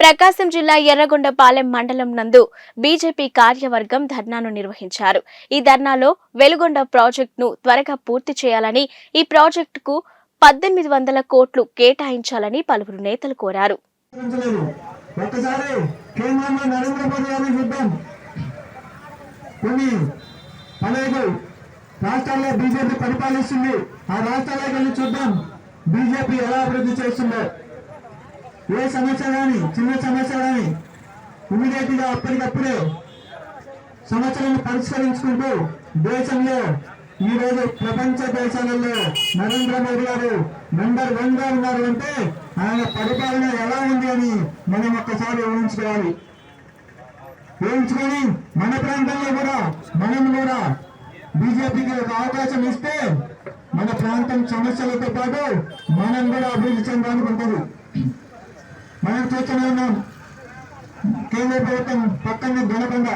ప్రకాశం జిల్లా ఎర్రగొండపాలెం మండలం నందు బీజేపీ కార్యవర్గం ధర్నాను నిర్వహించారు. ఈ ధర్నాలో వెలుగొండ ప్రాజెక్టును త్వరగా పూర్తి చేయాలని ఈ ప్రాజెక్టుకు పద్దెనిమిది వందల కోట్లు కేటాయించాలని పలువురు నేతలు కోరారు. రాష్ట్రాల్లో బీజేపీ పరిపాలిస్తుంది. ఆ రాష్ట్రాలకు వెళ్ళి చూద్దాం. బీజేపీ ఎలా అభివృద్ధి చేస్తుందో. ఏ సమస్య కానీ చిన్న సమస్య కానీ ఇమీడియట్గా అప్పటికప్పుడే సమస్యలను పరిష్కరించుకుంటూ దేశంలో ఈ రోజు ప్రపంచ దేశాలలో నరేంద్ర మోడీ గారు నెంబర్ వన్గా ఉన్నారు అంటే ఆయన పరిపాలన ఎలా ఉంది అని మనం ఒక్కసారి ఊహించుకోవాలి. ఊహించుకొని మన ప్రాంతంలో కూడా మనం కూడా బీజేపీకి ఒక అవకాశం ఇస్తే మన ప్రాంతం సమస్యలతో పాటు మనం కూడా అభివృద్ధి చెందడానికి చూస్తూనే ఉన్నాం కేంద్ర ప్రభుత్వం పక్కన దొనకొండ